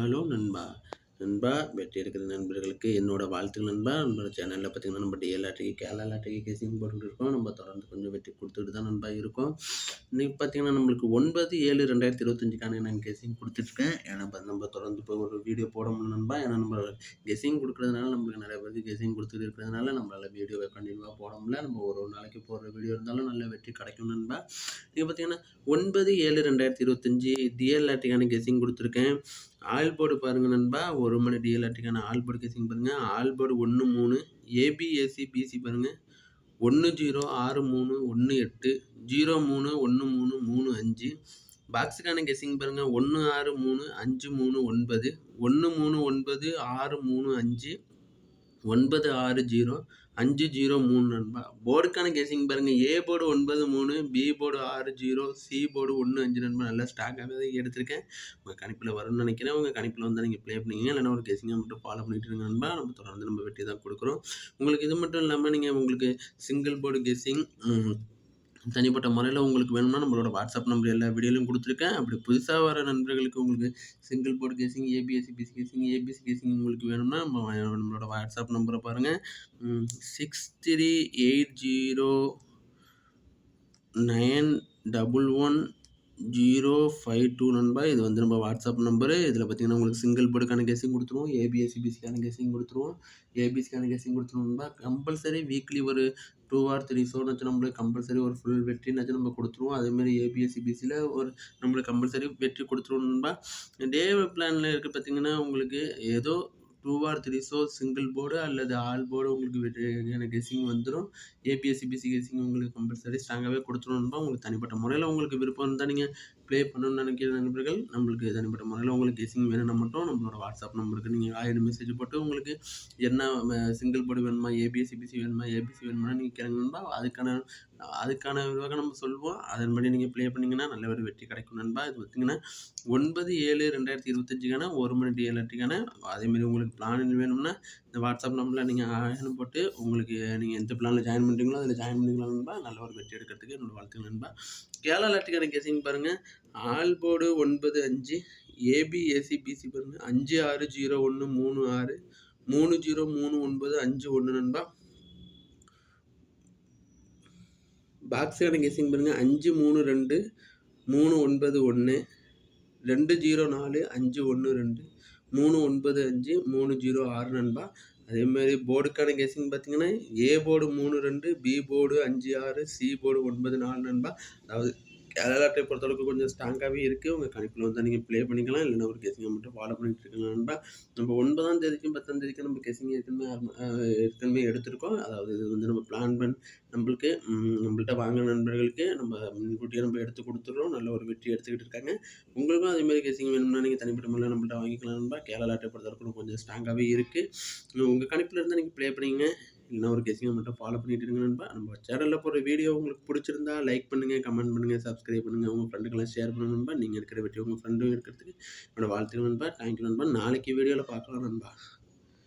Hello நண்பா. நண்பா வெற்றி இருக்கிற நண்பர்களுக்கு என்னோட வாழ்த்துக்கள் நண்பா. நம்ம சேனலில் பார்த்தீங்கன்னா நம்ம டிஎல் ஆட்டைக்கு கேரளா ஆட்டைக்கு கேசிங் போட்டுருக்கோம் நம்ம தொடர்ந்து கொஞ்சம் வெற்றி கொடுத்துட்டு தான் நண்பா இருக்கோம். இன்றைக்கி பார்த்தீங்கன்னா நம்மளுக்கு ஒன்பது ஏழு ரெண்டாயிரத்தி இருபத்தஞ்சுக்கான நான் கெஸிங் கொடுத்துருக்கேன் ஏன்னா நம்ம தொடர்ந்து இப்போ ஒரு வீடியோ போட முடியும் நண்பா. ஏன்னா நம்ம கெஸிங் கொடுக்குறதுனால நம்மளுக்கு நிறைய பேருக்கு கெஸிங் கொடுத்துட்டு இருக்கிறதுனால நம்மளால் வீடியோவை கண்டினியூவாக போட முடியல. நம்ம ஒரு ஒரு நாளைக்கு போடுற வீடியோ இருந்தாலும் நல்ல வெற்றி கிடைக்கும் நண்பா. இங்கே பார்த்தீங்கன்னா ஒன்பது ஏழு ரெண்டாயிரத்தி இருபத்தஞ்சி டிஎல்ஆர்டிக்கான கெஸிங் கொடுத்துருக்கேன். ஆயில் போர்டு பாருங்கள் நண்பா. ஒரு மணி டிஎல்ஆர்டிக்கான ஆல் போர்டு கேசிங் பாருங்கள் ஆல் போர்டு ஒன்று மூணு. ஏபிஎஸ்சி பிசி பாருங்கள் ஒன்று ஜீரோ ஆறு மூணு ஒன்று எட்டு. ஜீரோ மூணு ஒன்று மூணு மூணு அஞ்சு. பாக்ஸுக்கான கெஸிங் பாருங்கள் ஒன்று ஆறு மூணு அஞ்சு மூணு ஒன்பது. ஒன்று மூணு ஒன்பது ஆறு மூணு அஞ்சு. ஒன்பது ஆறு ஜீரோ அஞ்சு ஜீரோ மூணு நண்பா போர்டுக்கான கேசிங் பாருங்கள் ஏ போர்டு ஒன்பது மூணு பி போர்டு ஆறு ஜீரோ சி போர்டு ஒன்று அஞ்சு நண்பா. நல்லா ஸ்டாக்காகவே தான் எடுத்திருக்கேன். உங்கள் கணிப்பில் வரும்னு நினைக்கிறேன். உங்கள் கணிப்பில் வந்து நீங்கள் ப்ளே பண்ணிங்க. இல்லைன்னா ஒரு கேசிங்கை மட்டும் ஃபாலோ பண்ணிட்டு இருங்க நண்பா. நம்ம தொடர்ந்து நம்ம வெட்டி தான் கொடுக்குறோம். உங்களுக்கு இது மட்டும் இல்லாமல் நீங்கள் உங்களுக்கு சிங்கிள் போர்டு கேசிங் தனிப்பட்ட முறையில் உங்களுக்கு வேணும்னா நம்மளோட வாட்ஸ்அப் நம்பர் எல்லா வீடியோலையும் கொடுத்துருக்கேன். அப்படி புதுசாக வர நண்பர்களுக்கு உங்களுக்கு single board guessing ABSC BC guessing ABC guessing உங்களுக்கு வேணும்னா நம்ம நம்மளோட வாட்ஸ்அப் நம்பரை பாருங்கள் six three eight zero nine double one zero five two நண்பா இது வந்து நம்ம வாட்ஸ்அப் நம்பரு. இதில் பார்த்தீங்கன்னா உங்களுக்கு சிங்கிள் போர்டுக்கான கெஸிங் கொடுத்துருவோம். ஏபிஎஸ்சிபிசிக்கான பிசிக்கான கொடுத்துருவோம். ஏபிசிக்கான கெஸிங் கொடுத்துருவோம்னா கம்பல்சரி வீக்லி ஒரு டூ ஆர் த்ரீ ஷோனாச்சும் நம்மளுக்கு கம்பல்சரி ஒரு ஃபுல் வெற்றினாச்சும் நம்ம கொடுத்துருவோம். அதேமாதிரி ஏபிஎஸ்சி பிசியில் ஒரு நம்மளுக்கு கம்பல்சரி வெற்றி கொடுத்துருவோம்பா டே பிளானில் இருக்க பார்த்தீங்கன்னா உங்களுக்கு ஏதோ two or three so single board அல்லது ஆல் போர்டு உங்களுக்கு வெற்றியான கெஸிங் வந்துடும் ஏபிஎஸ்சி பிசி கெஸிங் உங்களுக்கு கம்பல்சரி ஸ்ட்ராங்காகவே கொடுத்துருவோம்பா உங்களுக்கு தனிப்பட்ட முறையில் உங்களுக்கு விருப்பம் இருந்தால் நீங்கள் ப்ளே பண்ணணும்னு நினைக்கிற நண்பர்கள் நம்மளுக்கு தனிப்பட்ட முறையில் உங்களுக்கு கெஸிங் வேணும்னா மட்டும் நம்மளோட வாட்ஸ்அப் நம்பருக்கு நீங்கள் ஆயிரம் மெசேஜ் போட்டு உங்களுக்கு என்ன சிங்கிள் போர்டு வேணுமா ஏபிஎஸ்சிபிசி வேணுமா ஏபிசி வேணுமா நீங்கள் கேளுங்க அதுக்கான அதுக்கான விவாக நம்ம சொல்லுவோம் அதன்படி நீங்கள் ப்ளே பண்ணிங்கன்னா நல்ல ஒரு வெற்றி கிடைக்கும் நண்பா. இது பார்த்திங்கன்னா ஒன்பது ஏழு ரெண்டாயிரத்தி இருபத்தஞ்சுக்கான ஒரு மணி டிஎல்ஆர்டிக்கான அதேமாரி உங்களுக்கு பிளான் வேணும்னா இந்த வாட்ஸ்அப் நம்பரில் நீங்கள் ஆயிரம் போட்டு உங்களுக்கு நீங்கள் எந்த பிளானில் ஜாயின் பண்ணுறீங்களோ அதில் ஜாயின் பண்ணிக்கலாம் நண்பா நல்ல ஒரு வெற்றி எடுக்கிறதுக்கு என்னோடய வாழ்த்துக்கள் நண்பா. கேரளா லாட்டிக்கான கேசிங் பாருங்கள் ஆல் போர்டு ஒன்பது அஞ்சு ஏபி பிசி பாருங்கள் அஞ்சு ஆறு ஜீரோ ஒன்று மூணு ஆறு மூணு ஜீரோ மூணு ஒன்பது அஞ்சு ஒன்று நண்பா. பாக்ஸுக்கான கடை கெஸிங் பாருங்கள் அஞ்சு மூணு ரெண்டு மூணு ஒன்பது ஒன்று ரெண்டு ஜீரோ நாலு அஞ்சு ஒன்று ரெண்டு. மூணு ஒன்பது அஞ்சு மூணு ஜீரோ ஆறு நண்பா. அதேமாதிரி போர்டுக்கான கெஸிங் பார்த்தீங்கன்னா ஏ போர்டு மூணு ரெண்டு பி போர்டு அஞ்சு ஆறு சி போர்டு ஒன்பது நாலு நண்பா. அதாவது கேரளாட்டை பொறுத்தளவுக்கு கொஞ்சம் ஸ்ட்ராங்காகவே இருக்குது உங்கள் கணிப்பில் வந்து நீங்கள் ப்ளே பண்ணிக்கலாம். இல்லைன்னா ஒரு கெசிங்கை மட்டும் ஃபாலோ பண்ணிட்டு இருக்கலாம். நண்பா நம்ம ஒன்பதாம் தேதிக்கும் பத்தாம் தேதிக்கும் நம்ம கெசிங் ஏற்கனவே ஏற்கனவே எடுத்திருக்கோம். அதாவது இது வந்து நம்ம பிளான் பண்ணி நம்மளுக்கு நம்மள்கிட்ட வாங்க நண்பர்களுக்கு நம்ம முன்கூட்டியே நம்ம எடுத்து கொடுத்துட்றோம். நல்ல ஒரு வெற்றி எடுத்துக்கிட்டு இருக்காங்க. உங்களுக்கும் அதேமாதிரி கெசிங் வேணும்னா நீங்கள் தனிப்பட்ட முறையில் நம்மள்கிட்ட வாங்கிக்கலாம். நண்பா கேரளாட்டை பொறுத்தளவுக்கு கொஞ்சம் ஸ்ட்ராங்காகவே இருக்குது உங்கள் கணிப்பில் இருந்தால் நீங்கள் ப்ளே பண்ணிங்க இல்லைன்னா ஒரு கெஸிங்கை மட்டும் ஃபாலோ பண்ணிட்டு இருங்க நண்பா. நம்ம சேனலில் போகிற வீடியோ உங்களுக்கு பிடிச்சிருந்தா லைக் பண்ணுங்கள் கமெண்ட் பண்ணுங்கள் சப்ஸ்கிரைப் பண்ணுங்கள் உங்கள் ஃப்ரெண்டுக்கெல்லாம் ஷேர் பண்ணுங்க நண்பா. நீங்கள் இருக்கிற வெற்றி உங்கள் ஃப்ரெண்டும் இருக்கிறதுக்கு என்னோட வாழ்த்துக்கள் நண்பா. தேங்க்யூ நண்பா. நாளைக்கு வீடியோவில் பார்க்கலாம் நண்பா.